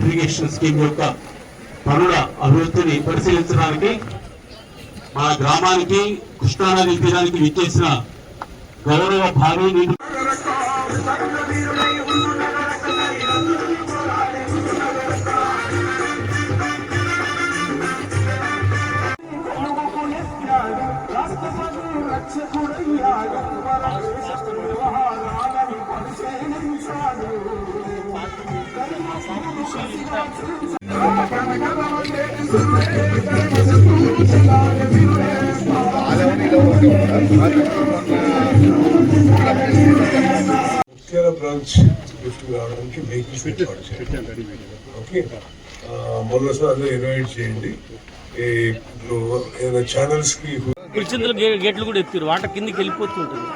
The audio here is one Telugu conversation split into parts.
ఇరిగేషన్ స్కీమ్ యొక్క పనుల అభివృద్ధిని పరిశీలించడానికి మా గ్రామానికి కృష్ణానది తీరానికి విచ్చేసిన గౌరవ భారీ ముఖ్యాల బ్రాంచ్ లిఫ్ట్ రావడానికి వెహికల్స్ ఓకే. ఇన్వైట్ చేయండి. ఇప్పుడు ఏదైనా ఛానల్స్కి పులిచింతల గేట్లు కూడా ఎత్తారు. వాటర్ కిందికి వెళ్ళిపోతుంటుంది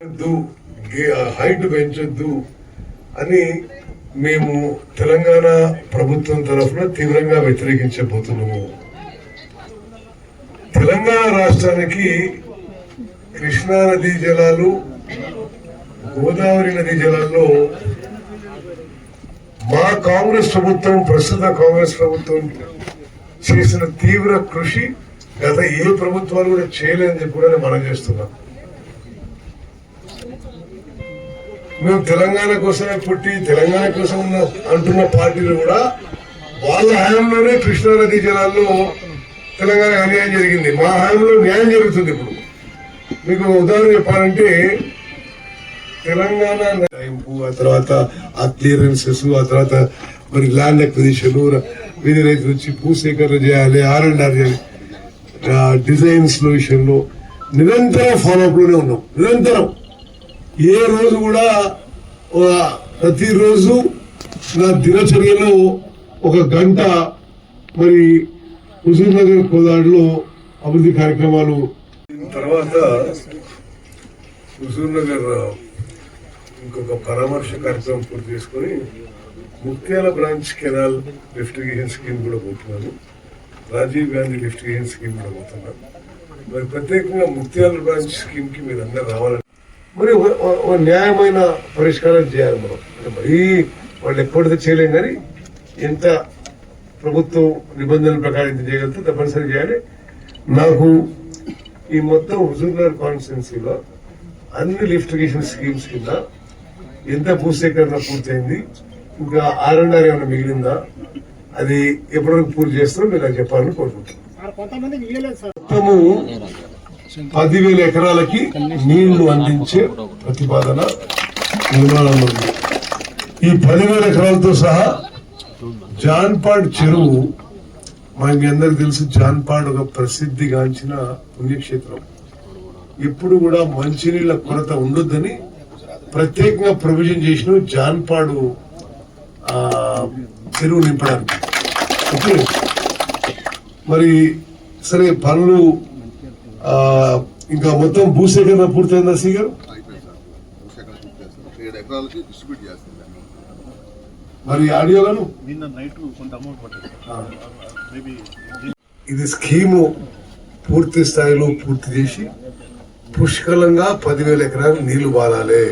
పెంచొద్దు హైట్ పెంచొద్దు అని మేము తెలంగాణ ప్రభుత్వం తరఫున తీవ్రంగా వ్యతిరేకించబోతున్నాము. తెలంగాణ రాష్ట్రానికి కృష్ణా నదీ జలాలు గోదావరి నదీ జలాల్లో మా కాంగ్రెస్ ప్రభుత్వం ప్రస్తుత కాంగ్రెస్ ప్రభుత్వం చేసిన తీవ్ర కృషి గత ఏ ప్రభుత్వాలు కూడా చేయలేదని చెప్పి కూడా మనం చేస్తున్నాం. మేము తెలంగాణ కోసమే పుట్టి తెలంగాణ కోసం ఉన్న అంటున్న పార్టీలు కూడా వాళ్ళ హయాంలోనే కృష్ణానది జలాల్లో తెలంగాణ అన్యాయం జరిగింది. మా హయాంలో న్యాయం జరుగుతుంది ఇప్పుడు. మీకు ఉదాహరణ చెప్పాలంటే తెలంగాణ టైంపు ఆ తర్వాత ఆ క్లియరెన్సెస్ ఆ తర్వాత మరి ల్యాండ్ అక్విజిషన్ వీధి రైతులు వచ్చి భూసేకరణ చేయాలి ఆర్ అండ్ ఆర్ చేయాలి డిజైన్స్ విషయంలో నిరంతరం ఫాలో అప్లోనే ఉన్నాం. నిరంతరం. ఏ రోజు కూడా ప్రతిరోజు నా దినచర్యలో ఒక గంట మరి హుజూర్ నగర్ కోదాడులో అభివృద్ధి కార్యక్రమాలు. తర్వాత హుజూర్ నగర్ ఇంకొక పరామర్శ కార్యక్రమం పూర్తి చేసుకొని ముత్యాల బ్రాంచ్ కెనాల్ లిఫ్టిగేషన్ స్కీమ్ కూడా పోతున్నాను. రాజీవ్ గాంధీ లిఫ్టిగేషన్ స్కీమ్ కూడా పోతున్నాను. మరి ప్రత్యేకంగా ముత్యాల బ్రాంచ్ స్కీమ్కి మీరు అందరు రావాలని మరి న్యాయమైన పరిష్కారం చేయాలి మనం. మరీ వాళ్ళు ఎప్పటికీ చేయలేం కానీ ఎంత ప్రభుత్వం నిబంధనల ప్రకారం ఎంత చేయగలిగితే తప్పనిసరి చేయాలి. నాకు ఈ మొత్తం హుజూర్నగర్ కాన్స్టిట్యున్సీలో అన్ని లిఫ్ట్ ఇరిగేషన్ స్కీమ్స్ కింద ఎంత భూసేకరణ పూర్తయింది ఇంకా ఆర్ అండ్ ఆర్ ఏమైనా మిగిలిందా అది ఎప్పటివరకు పూర్తి చేస్తారో మీరు నాకు చెప్పాలని కోరుకుంటున్నాను. మొత్తము పదివేల ఎకరాలకి నీళ్ళు అందించే ప్రతిపాదన నిర్మాణంలో ఉంది. ఈ పదివేల ఎకరాలతో సహా జాన్పాడ్ చెరువు మనకి అందరికి తెలుసు జాన్పాడ్ ఒక ప్రసిద్ధిగాంచిన పుణ్యక్షేత్రం. ఎప్పుడు కూడా మంచినీళ్ళ కొరత ఉండొద్దని ప్రత్యేకంగా ప్రొవిజన్ చేసిన జాన్పాడు చెరువు నింపడానికి. ఓకే? మరి సరే పనులు ఇంకా మొత్తం భూసేకరణ పూర్తయిందా సి గారు మరి ఆడియోలను? నిన్న నైట్ కొంత అమౌంట్ పట్టింది మేబీ ఇది స్కీము పూర్తి స్థాయిలో పూర్తి చేసి పుష్కలంగా పదివేల ఎకరాలు నీళ్ళు బాలాలి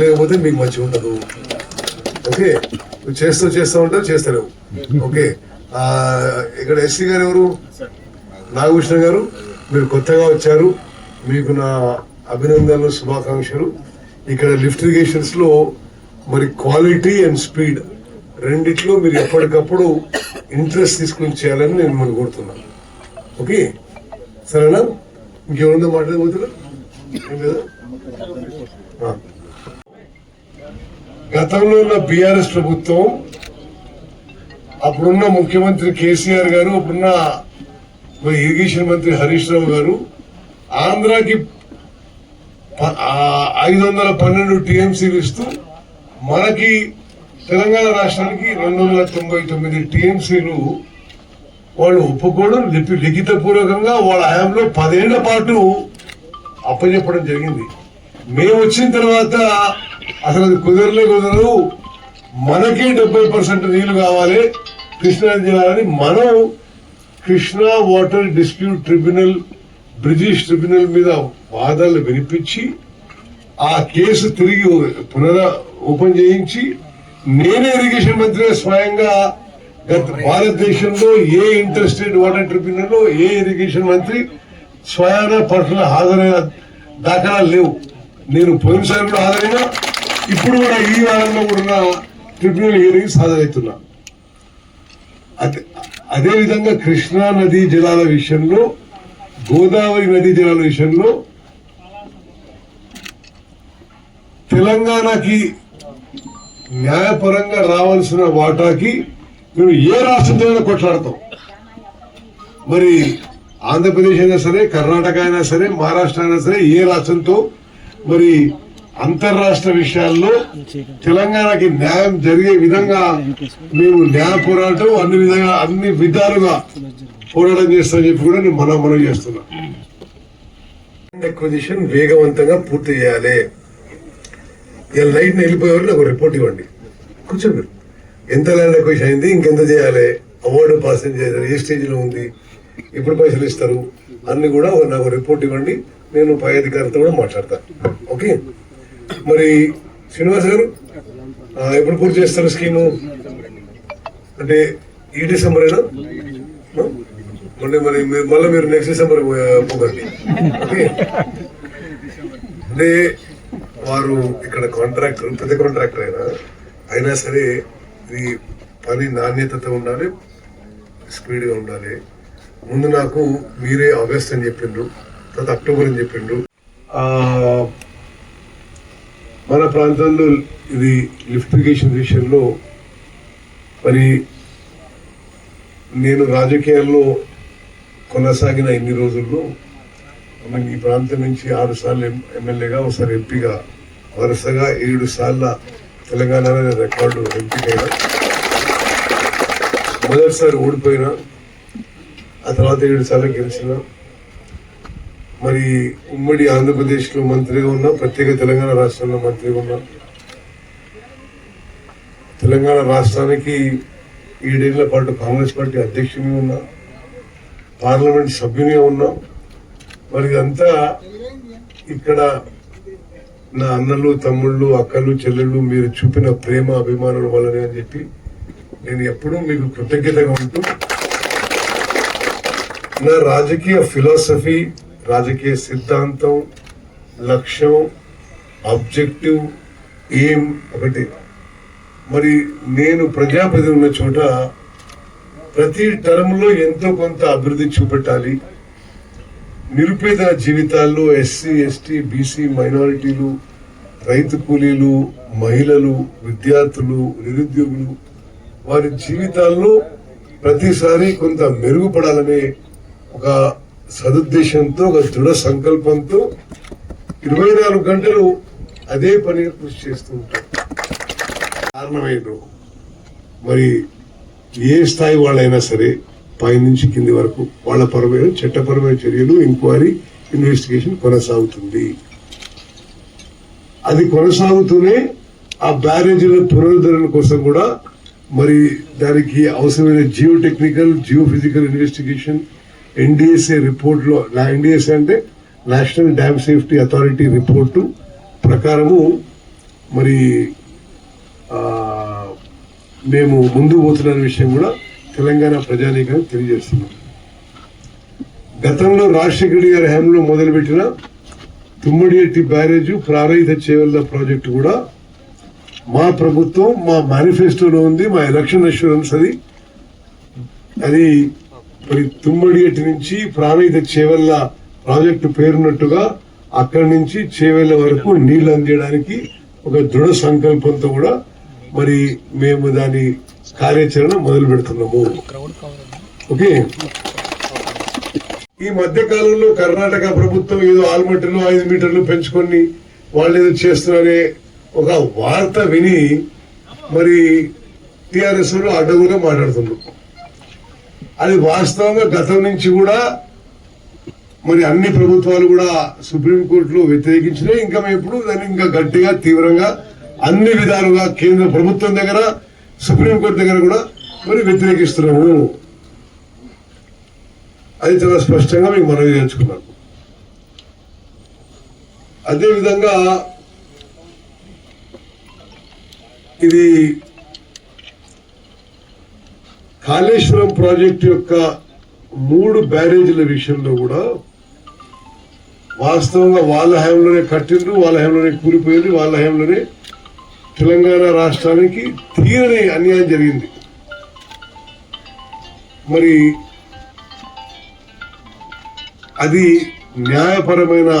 లేకపోతే మీకు మంచి ఉండదు. ఓకే? నువ్వు చేస్తూ చేస్తూ ఉంటావు చేస్తలేవు. ఓకే? ఇక్కడ ఎస్సీ గారు ఎవరు? నాగభూషణ గారు? మీరు కొత్తగా వచ్చారు. మీకు నా అభినందనలు శుభాకాంక్షలు. ఇక్కడ లిఫ్ట్ ఇరిగేషన్స్లో మరి క్వాలిటీ అండ్ స్పీడ్ రెండిట్లో మీరు ఎప్పటికప్పుడు ఇంట్రెస్ట్ తీసుకుని చేయాలని నేను మనం కోరుతున్నాను. ఓకే? సరేనా? ఇంకేముందో మాట్లాడబోతున్నా ఏం గతంలో ఉన్న బీఆర్ఎస్ ప్రభుత్వం అప్పుడున్న ముఖ్యమంత్రి కేసీఆర్ గారు అప్పుడున్న మరి ఇరిగేషన్ మంత్రి హరీష్ రావు గారు ఆంధ్రాకి ప- ఐదు వందల పన్నెండు టీఎంసీలు ఇస్తూ మనకి తెలంగాణ రాష్ట్రానికి రెండు వందల తొంభై తొమ్మిది టీఎంసీలు వాళ్ళు ఒప్పుకోవడం లిపి లిఖిత పూర్వకంగా వాళ్ళ హయాంలో పదేళ్ళ పాటు అప్పచెప్పడం జరిగింది. మేము వచ్చిన తర్వాత అసలు అది కుదరలే కుదరదు. మనకే డెబ్బై పర్సెంట్ నీళ్ళు కావాలి. కృష్ణా జిల్లాలని మనం Krishna water dispute tribunal British tribunal మీద వాదనలు వినిపించి ఆ కేసు తిరిగి పునర ఓపెన్ చేయించి నేనే ఇరిగేషన్ మంత్రి స్వయంగా గత భారతదేశంలో ఏ ఇంటర్స్టేట్ వాటర్ ట్రిబ్యునల్లో ఏ ఇరిగేషన్ మంత్రి స్వయాన పర్సనల్ హాజరైన దాఖలాలు లేవు. నేను పోయినసారి కూడా హాజరైనా ఇప్పుడు కూడా ఈ వారంలో కూడా ట్రిబ్యునల్ హియరింగ్స్ హాజరవుతున్నా. అదే అదే విధంగా కృష్ణా నదీ జలాల విషయంలో గోదావరి నదీ జలాల విషయంలో తెలంగాణకి న్యాయపరంగా రావాల్సిన వాటాకి మేము ఏ రాష్ట్రంతో కొట్లాడతాం. మరి ఆంధ్రప్రదేశ్ అయినా సరే కర్ణాటక అయినా సరే మహారాష్ట్ర అయినా సరే ఏ రాష్ట్రంతో మరి అంతర్రాష్ట్ర విషయాల్లో తెలంగాణకి న్యాయం జరిగే విధంగా మేము న్యాయ పోరాటం అన్ని విధంగా అన్ని విధాలుగా పోరాటం చేస్తామని చెప్పి కూడా నేను మనం మనం చేస్తున్నా ఎక్విజిషన్ వేగవంతంగా పూర్తి చేయాలి. ఇలా నైట్ వెళ్ళిపోయేవారు నాకు రిపోర్ట్ ఇవ్వండి. కూర్చోండి. ఎంత ల్యాండ్ ఎక్విజిషన్ అయింది ఇంకెంత చేయాలి? అవార్డు పాస్ చేయాలి ఏ స్టేజ్లో ఉంది? ఎప్పుడు పైసలు ఇస్తారు? అన్ని కూడా నాకు రిపోర్ట్ ఇవ్వండి. నేను పై అధికారితో కూడా మాట్లాడతాను. ఓకే మరి శ్రీనివాస్ గారు ఎప్పుడు పూర్తి చేస్తారు స్కీము? అంటే ఈ డిసెంబరేనా? అయినా మళ్ళీ మరి మళ్ళీ మీరు నెక్స్ట్ డిసెంబర్ పోగండి ఓకే? అంటే వారు ఇక్కడ కాంట్రాక్టర్ పెద్ద కాంట్రాక్టర్ అయినా అయినా సరే ఇది పని నాణ్యతతో ఉండాలి స్పీడ్గా ఉండాలి. ముందు నాకు మీరే ఆగస్ట్ అని చెప్పిండ్రు తర్వాత అక్టోబర్ అని చెప్పిండ్రు. మన ప్రాంతంలో ఇది లిఫ్టిగేషన్ విషయంలో మరి నేను రాజకీయాల్లో కొనసాగిన ఇన్ని రోజుల్లో మనం ఈ ప్రాంతం నుంచి ఆరు సార్లు ఎం- ఎమ్మెల్యేగా ఒకసారి ఎంపీగా వరుసగా ఏడు సార్ల తెలంగాణ రికార్డు ఎంపీకైనా. మొదటిసారి ఓడిపోయినా ఆ తర్వాత ఏడు సార్లు గెలిచిన మరి ఉమ్మడి ఆంధ్రప్రదేశ్లో మంత్రిగా ఉన్నా ప్రత్యేక తెలంగాణ రాష్ట్రంలో మంత్రిగా ఉన్నా. తెలంగాణ రాష్ట్రానికి ఏడేళ్ళ పాటు కాంగ్రెస్ పార్టీ అధ్యక్షుని ఉన్నా పార్లమెంట్ సభ్యునిగా ఉన్నా. మరి ఇదంతా ఇక్కడ నా అన్నలు తమ్ముళ్ళు అక్కలు చెల్లెళ్ళు మీరు చూపిన ప్రేమ అభిమానుల వల్లనే అని చెప్పి నేను ఎప్పుడూ మీకు కృతజ్ఞతగా ఉంటూ నా రాజకీయ ఫిలాసఫీ రాజకీయ సిద్ధాంతం లక్ష్యం ఆబ్జెక్టివ్ ఏం ఒకటి. మరి నేను ప్రజాప్రతి ఉన్న చోట ప్రతి టర్మ్లో ఎంతో కొంత అభివృద్ధి చూపెట్టాలి. నిరుపేద జీవితాల్లో ఎస్సీ ఎస్టీ బీసీ మైనారిటీలు రైతు కూలీలు మహిళలు విద్యార్థులు నిరుద్యోగులు వారి జీవితాల్లో ప్రతిసారి కొంత మెరుగుపడాలనే ఒక సదుద్దేశంతో ఒక దృఢ సంకల్పంతో ఇరవై నాలుగు గంటలు అదే పనిగా కృషి చేస్తూ ఉంటారు. కారణమైన మరి ఏ స్థాయి వాళ్ళైనా సరే పైనుంచి కింది వరకు వాళ్ళ పరమైన చట్టపరమైన చర్యలు ఎంక్వైరీ ఇన్వెస్టిగేషన్ కొనసాగుతుంది. అది కొనసాగుతూనే ఆ బ్యారేజీల పునరుద్ధరణ కోసం కూడా మరి దానికి అవసరమైన geo technical geo physical investigation NDSA రిపోర్ట్లో నా ఎన్డిఎస్ఏ అంటే national dam safety authority report ప్రకారము మరి మేము ముందు పోతున్న విషయం కూడా తెలంగాణ ప్రజానీకానికి తెలియజేస్తున్నాం గతంలో రాజశేఖర్ గారి హయాంలో మొదలుపెట్టిన తుమ్మడియట్టి బ్యారేజ్ ప్రారయిత చేవల్ల ప్రాజెక్టు కూడా మా ప్రభుత్వం మా మేనిఫెస్టోలో ఉంది మా ఎలక్షన్ అష్యూరెన్స్ అది. అది మరి తుమ్మడిఎట్టి నుంచి ప్రాణహిత చేవల్ల ప్రాజెక్టు పేరున్నట్టుగా అక్కడి నుంచి చేవెళ్ళ వరకు నీళ్ళు అందించడానికి ఒక దృఢ సంకల్పంతో కూడా మరి మేము దాని కార్యాచరణ మొదలు పెడుతున్నాము. ఓకే? ఈ మధ్య కాలంలో కర్ణాటక ప్రభుత్వం ఏదో ఆల్మట్టిలో ఐదు మీటర్లు పెంచుకొని వాళ్ళు ఏదో చేస్తున్నారనే ఒక వార్త విని మరి టిఆర్ఎస్ అడ్డగుగా మాట్లాడుతున్నారు. అది వాస్తవంగా గతం నుంచి కూడా మరి అన్ని ప్రభుత్వాలు కూడా సుప్రీంకోర్టులో వ్యతిరేకించినాయి. ఇంకా మేము ఇప్పుడు దాన్ని ఇంకా గట్టిగా తీవ్రంగా అన్ని విధాలుగా కేంద్ర ప్రభుత్వం దగ్గర సుప్రీంకోర్టు దగ్గర కూడా మరి వ్యతిరేకిస్తున్నాము. అది చాలా స్పష్టంగా మీకు మనవి చేసుకున్నాను అదేవిధంగా ఇది కాళేశ్వరం ప్రాజెక్టు యొక్క మూడు బ్యారేజీల విషయంలో కూడా వాస్తవంగా వాళ్ళ హయాంలోనే కట్టిండ్రు వాళ్ళ హయాంలోనే కూలిపోయింది వాళ్ళ హయాంలోనే తెలంగాణ రాష్ట్రానికి తీరని అన్యాయం జరిగింది. మరి అది న్యాయపరమైన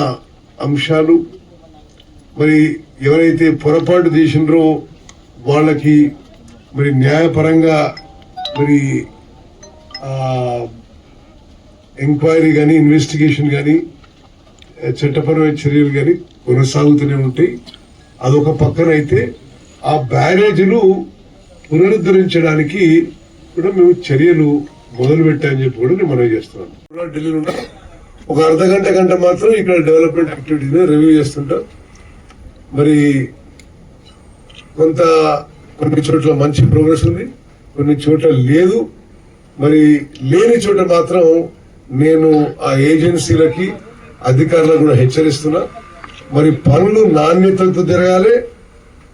అంశాలు. మరి ఎవరైతే పొరపాటు చేసినరో వాళ్ళకి మరి న్యాయపరంగా మరి ఎంక్వైరీ కానీ ఇన్వెస్టిగేషన్ కానీ చట్టపరమైన చర్యలు కానీ కొనసాగుతూనే ఉంటాయి. అదొక పక్కన అయితే ఆ బ్యారేజీలు పునరుద్ధరించడానికి కూడా మేము చర్యలు మొదలు పెట్టామని చెప్పి కూడా నేను మనవి చేస్తున్నాను. ఢిల్లీలో ఉన్నా. ఒక అర్ధ గంట గంట మాత్రం ఇక్కడ డెవలప్మెంట్ యాక్టివిటీని రివ్యూ చేస్తుంటాం. మరి కొంత కొన్ని చోట్ల మంచి ప్రోగ్రెస్ ఉంది. కొన్ని చోట్ల లేదు. మరి లేని చోట మాత్రం నేను ఆ ఏజెన్సీలకి అధికారులకు కూడా హెచ్చరిస్తున్నా. మరి పనులు నాణ్యతతో జరగాలి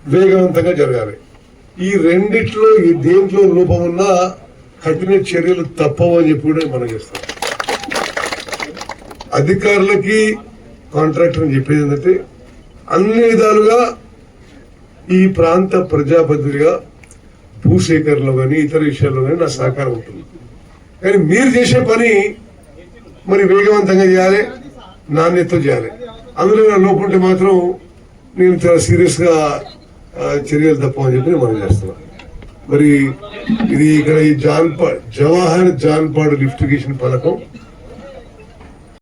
వేగవంతంగా జరగాలి. ఈ రెండిట్లో ఈ దేంట్లో లోపం ఉన్నా కఠిన చర్యలు తప్పవు అని చెప్పి కూడా మనం చేస్తాం. అధికారులకి కాంట్రాక్టర్ చెప్పేది ఏంటంటే అన్ని విధాలుగా ఈ ప్రాంత ప్రజాప్రతినిధిగా భూసేకరణలో కానీ ఇతర విషయాల్లో కానీ నా సహకారం ఉంటుంది. కానీ మీరు చేసే పని మరి వేగవంతంగా చేయాలి నాణ్యతతో చేయాలి. అందులో నా లోపం ఉంటే మాత్రం నేను చాలా సీరియస్గా చర్యలు తప్పమని చెప్పి మనం చేస్తున్నాను మరి ఇది ఇక్కడ ఈ జాన్పా జవాహర్ జాన్పాడు లిఫ్టిగేషన్ పథకం